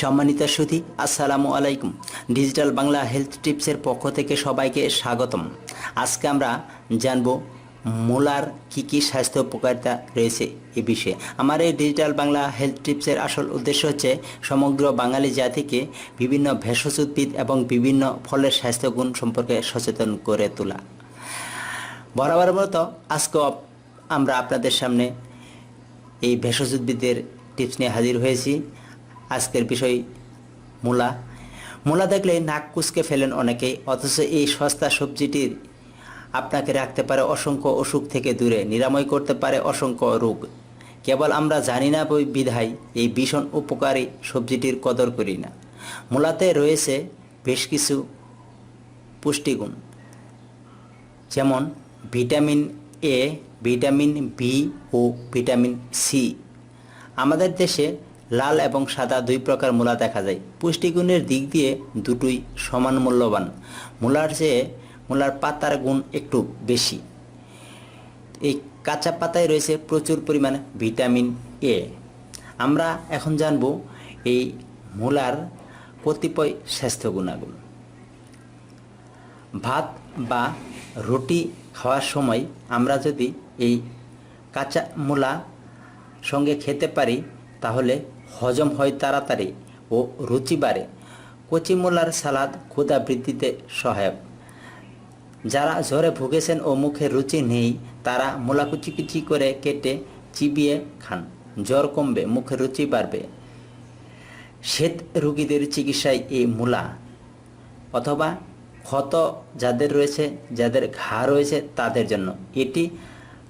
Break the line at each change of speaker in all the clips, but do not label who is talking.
সম্মানিত সুধী, আসসালামু আলাইকুম। ডিজিটাল বাংলা হেলথ টিপসের পক্ষ থেকে সবাইকে স্বাগতম। আজকে আমরা জানব মূলার কি কি স্বাস্থ্য উপকারিতা রয়েছে এ বিষয়ে। আমার এই ডিজিটাল বাংলা হেলথ টিপসের আসল উদ্দেশ্য হচ্ছে সমগ্র বাঙালি জাতিকে বিভিন্ন ভেষজ উদ্ভিদ এবং বিভিন্ন ফলের স্বাস্থ্যগুণ সম্পর্কে সচেতন করে তোলা। বরাবর মতো আজকেও আমরা আপনাদের সামনে এই ভেষজ উদ্ভিদের টিপস নিয়ে হাজির হয়েছি। আজকের বিষয় মূলা। মূলা দেখলে নাক কুচকে ফেলেন অনেকেই অথচ এই সস্তা সবজিটির আপনাকে রাখতে পারে অসংখ্য অসুখ থেকে দূরে, নিরাময় করতে পারে অসংখ্য রোগ। কেবল আমরা জানি না বিধায় এই ভীষণ উপকারী সবজিটির কদর করি না। মূলাতে রয়েছে বেশ কিছু পুষ্টিগুণ, যেমন ভিটামিন এ, ভিটামিন বি ও ভিটামিন সি। আমাদের দেশে লাল এবং সাদা দুই প্রকার মূলা দেখা যায়। পুষ্টিগুণের দিক দিয়ে দুটোই সমান মূল্যবান। মূলার চেয়ে মূলার পাতার গুণ একটু বেশি। এই কাঁচা পাতায় রয়েছে প্রচুর পরিমাণে ভিটামিন এ। আমরা এখন জানব এই মূলার কতিপয় স্বাস্থ্য গুণাগুণ। ভাত বা রুটি খাওয়ার সময় আমরা যদি এই কাঁচা মূলা সঙ্গে খেতে পারি, তাহলে হজম হয় তাড়াতাড়ি ও রুচি বাড়ে। কচি মূলার সালাদ ক্ষুদা বৃদ্ধিতে সহায়ক। যারা জ্বরে ভুগেছেন ও মুখে রুচি নেই, তারা মূলা কুচি কুচি করে কেটে চিবিয়ে খান। জ্বর কমবে, মুখে রুচি বাড়বে। শ্বেত রোগীদের চিকিৎসায় এই মূলা। অথবা ক্ষত যাদের রয়েছে, যাদের ঘা রয়েছে, তাদের জন্য। এটি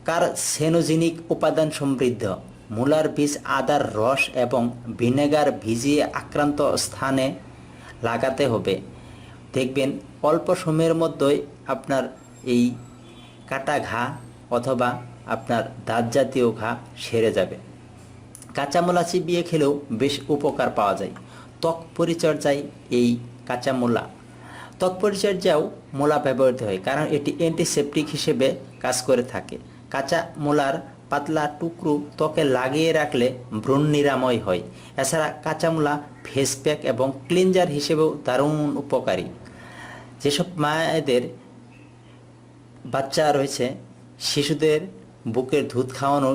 কার সেনোজিনিক উপাদান সমৃদ্ধ। মূলার বীজ, আদার রস এবং ভিনেগার ভিজিয়ে আক্রান্ত স্থানে লাগাতে হবে। দেখবেন অল্প সময়ের মধ্যেই আপনার এই কাটা ঘা অথবা আপনার দাঁত জাতীয় ঘা সেরে যাবে। কাঁচামূলা চিবিয়ে খেলেও বেশ উপকার পাওয়া যায়। ত্বক পরিচর্যায় এই কাঁচামূলা। ত্বক পরিচর্যাও মূলা ব্যবহৃত হয়, কারণ এটি অ্যান্টিসেপটিক হিসেবে কাজ করে থাকে। কাঁচা মূলার পাতলা টুকরো ত্বকে লাগিয়ে রাখলে ব্রণ নিরাময় হয়। এছাড়া কাঁচামূলা ফেস প্যাক এবং ক্লিনজার হিসেবেও দারুণ উপকারী। যেসব মায়েদের বাচ্চা রয়েছে, শিশুদের বুকের দুধ খাওয়ানো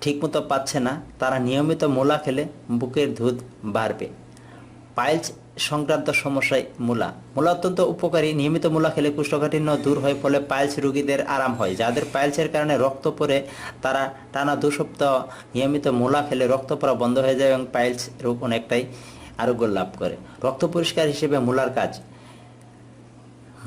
ঠিকমতো পাচ্ছে না, তারা নিয়মিত মূলা খেলে বুকের দুধ বাড়বে। পাইলস সংক্রান্ত সমস্যায় মূলা। মূলা অত্যন্ত উপকারী। নিয়মিত মূলা খেলে কুষ্ঠকাঠিন্য দূর হয়, ফলে পাইলস রোগীদের আরাম হয়। যাদের পাইলসের কারণে রক্ত পড়ে, তারা টানা দু সপ্তাহ নিয়মিত মূলা খেলে রক্ত পড়া বন্ধ হয়ে যায় এবং পাইলস রোগ অনেকটাই আরোগ্য লাভ করে। রক্ত পরিষ্কার হিসেবে মূলার কাজ।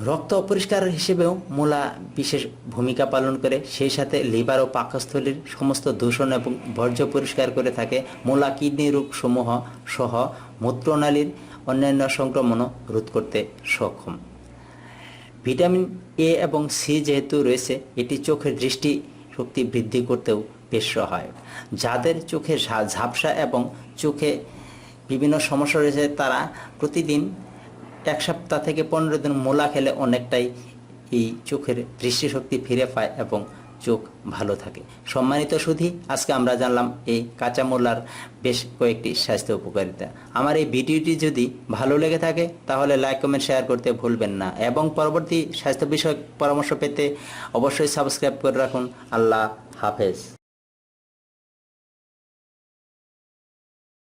রক্ত অপরিষ্কার হিসেবেও মূলা বিশেষ ভূমিকা পালন করে। সেই সাথে লিভার ও পাকস্থলীর সমস্ত দূষণ এবং বর্জ্য পরিষ্কার করে থাকে। মূলা কিডনি রোগ সমূহ সহ মূত্রনালীর অন্যান্য সংক্রমণও রোধ করতে সক্ষম। ভিটামিন এ এবং সি যেহেতু রয়েছে, এটি চোখের দৃষ্টি শক্তি বৃদ্ধি করতেও বেশ সহায়ক। যাদের চোখে ঝাপসা এবং চোখে বিভিন্ন সমস্যা রয়েছে, তারা প্রতিদিন এক সপ্তাহ থেকে পনেরো দিন মোলা খেলে অনেকটাই এই চোখের দৃষ্টিশক্তি ফিরে পায় এবং চোখ ভালো থাকে। সম্মানিত সুধী, আজকে আমরা জানলাম এই কাঁচামোল্লার বেশ কয়েকটি স্বাস্থ্য উপকারিতা। আমার এই ভিডিওটি যদি ভালো লেগে থাকে, তাহলে লাইক কমেন্ট শেয়ার করতে ভুলবেন না। এবং পরবর্তী স্বাস্থ্য বিষয়ক পরামর্শ পেতে অবশ্যই সাবস্ক্রাইব করে রাখুন। আল্লাহ হাফেজ।